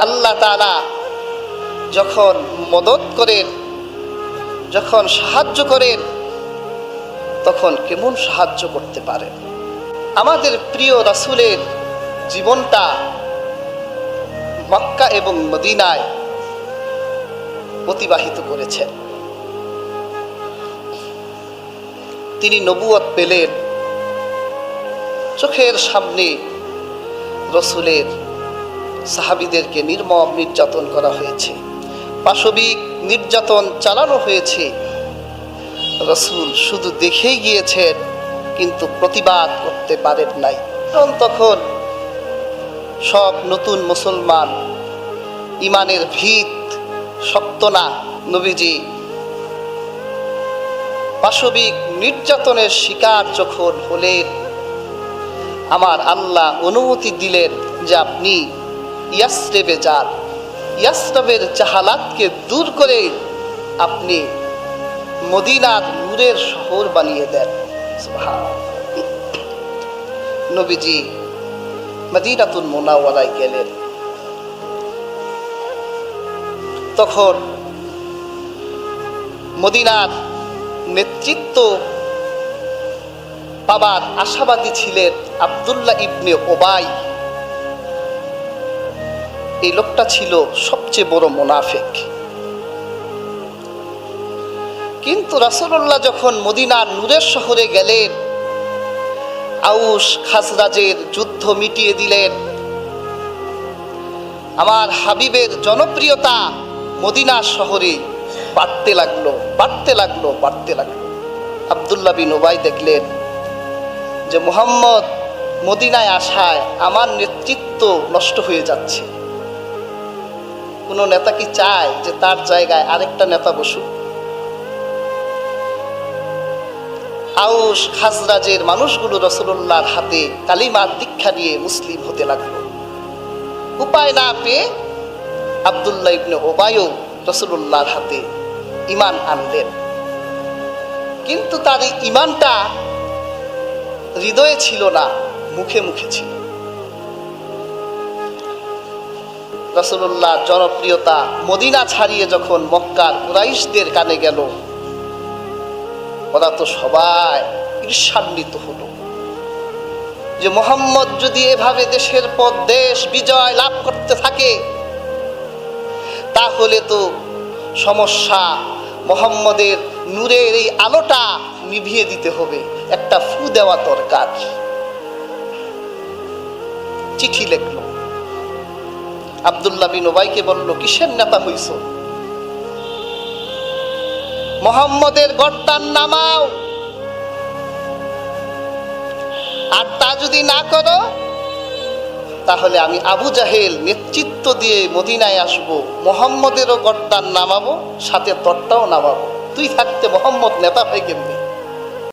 আল্লাহ তাআলা যখন মদত করেন, যখন সাহায্য করেন, তখন কেমন সাহায্য করতে পারেন? আমাদের প্রিয় রাসূলের জীবনটা মক্কা এবং মদিনায় অতিবাহিত করেছেন। তিনি নবুয়ত পেলেন চোখের সামনে রসুলের সাহাবিদেরকে নির্মম নির্যাতন করা হয়েছে। পাশবিক নির্যাতন চালানো হয়েছে। রসুল শুধু দেখেই গিয়েছেন, কিন্তু প্রতিবাদ করতে পারেন নাই। কারণ তখন সব নতুন মুসলমান ইমানের ভিত শক্ত না, নবীজি। পাশবিক নির্যাতনের শিকার যখন হলেন, আমার আল্লাহ অনুমতি দিলেন যে আপনি ইয়াসরেবে যান ইয়াসরবের জাহালাতকে দূর করে আপনি মদিনার নূরের শহর বানিয়ে দেন। নবীজি মদিনাতুল মোনাওয়ালায় গেলেন। তখন মদিনার নেতৃত্ব পাবার আশাবাদী ছিলেন আবদুল্লাহ ইবনে ওবাই। এই লোকটা ছিল সবচেয়ে বড় মোনাফেক। কিন্তু রাসূলুল্লাহ যখন মদিনার নূরের শহরে গেলেন আউস খাসরাজের যুদ্ধ মিটিয়ে দিলেন। আমার হাবিবের জনপ্রিয়তা মদিনার শহরে বাড়তে লাগল বাড়তে লাগল বাড়তে লাগল। আবদুল্লাহ বিন ওবাই দেখলেন যে মুহাম্মদ মদিনায় আসায় আমার নেতৃত্ব নষ্ট হয়ে যাচ্ছে। কোনো নেতা কি চায় যে তার জায়গায় আরেকটা নেতা বসুক? আউস খাজরাজের মানুষগুলো রসুল্লাহর হাতে কালিমার দীক্ষা নিয়ে মুসলিম হতে লাগল। উপায় না পেয়ে আবদুল্লাহ ইবনে ওবায়ও রসুল্লাহর হাতে ইমান আনলেন। কিন্তু তার ইমানটা হৃদয়ে ছিল না, মুখে মুখে ছিল। রসুল্লাহ জনপ্রিয়তা মদিনা ছাড়িয়ে যখন মক্কার কুরাইশদের কানে গেল, ওরা তো সবাই ঈর্ষান্বিত হলো যে মোহাম্মদ যদি এভাবে দেশের পর দেশ বিজয় লাভ করতে থাকে, তাহলে তো সমস্যা মোহাম্মদের নূরের এই আলোটা নিভিয়ে দিতে হবে, একটা ফু দেওয়া দরকার। চিঠি লেখলো। আবদুল্লাহ বিন ওবাইকে বলল, কিসের নেতা হইছ? মোহাম্মদের গর্দান নামাও। আর তা যদি না করো, তাহলে আমি আবু জাহেল নেতৃত্ব দিয়ে মদিনায় আসব, মোহাম্মদেরও গর্দান নামাবো, সাথে তরটাও নামাবো। তুই থাকতে মোহাম্মদ নেতা হয়ে কেমনি?